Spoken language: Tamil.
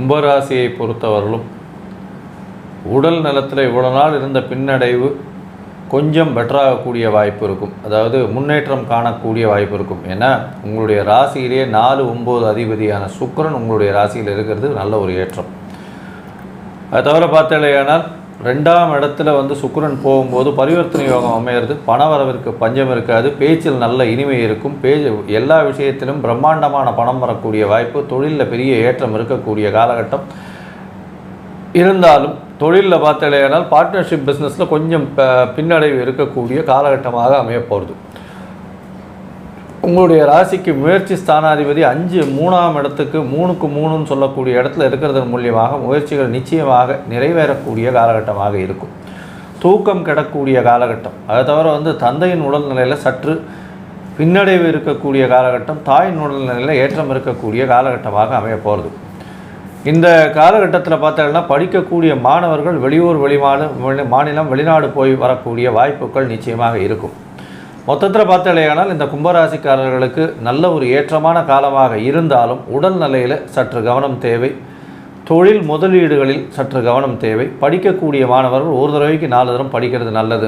கும்பராசியை பொறுத்தவர்களும் உடல் நலத்தில் இவ்வளோ நாள் இருந்த பின்னடைவு கொஞ்சம் பெட்டராகக்கூடிய வாய்ப்பு இருக்கும். அதாவது முன்னேற்றம் காணக்கூடிய வாய்ப்பு இருக்கும். ஏன்னா உங்களுடைய ராசியிலேயே நாலு ஒம்பது அதிபதியான சுக்கிரன் உங்களுடைய ராசியில் இருக்கிறது நல்ல ஒரு ஏற்றம். அது தவிர பார்த்தாலேயானால் ரெண்டாம் இடத்துல வந்து சுக்கரன் போகும்போது பரிவர்த்தனை யோகம் அமையிறது பணவரவிற்கு பஞ்சம் இருக்காது பேச்சில் நல்ல இனிமை இருக்கும். பேச்சு எல்லா விஷயத்திலும் பிரம்மாண்டமான பணம் வரக்கூடிய வாய்ப்பு தொழிலில் பெரிய ஏற்றம் இருக்கக்கூடிய காலகட்டம். இருந்தாலும் தொழிலில் பார்த்தாலேயானால் பார்ட்னர்ஷிப் பிஸ்னஸில் கொஞ்சம் பின்னடைவு இருக்கக்கூடிய காலகட்டமாக அமையப்போகிறது உங்களுடைய ராசிக்கு முயற்சி ஸ்தானாதிபதி அஞ்சு மூணாம் இடத்துக்கு மூணுக்கு மூணுன்னு சொல்லக்கூடிய இடத்துல இருக்கிறதன் மூலியமாக முயற்சிகள் நிச்சயமாக நிறைவேறக்கூடிய காலகட்டமாக இருக்கும். தூக்கம் கிடக்கூடிய காலகட்டம். அதை தவிர வந்து தந்தையின் உடல்நிலையில் சற்று பின்னடைவு இருக்கக்கூடிய காலகட்டம் தாயின் உடல்நிலையில் ஏற்றம் இருக்கக்கூடிய காலகட்டமாக அமைய போகிறது இந்த காலகட்டத்தில் பார்த்தீங்கன்னா படிக்கக்கூடிய மாணவர்கள் வெளியூர் வெளிமாடு மாநிலம் வெளிநாடு போய் வரக்கூடிய வாய்ப்புகள் நிச்சயமாக இருக்கும். மொத்தத்தில் பார்த்தாலேயானால் இந்த கும்பராசிக்காரர்களுக்கு நல்ல ஒரு ஏற்றமான காலமாக இருந்தாலும் உடல் நிலையில் சற்று கவனம் தேவை. தொழில் முதலீடுகளில் சற்று கவனம் தேவை. படிக்கக்கூடிய மாணவர்கள் ஒரு தடவைக்கு நாலு தரம் படிக்கிறது நல்லது.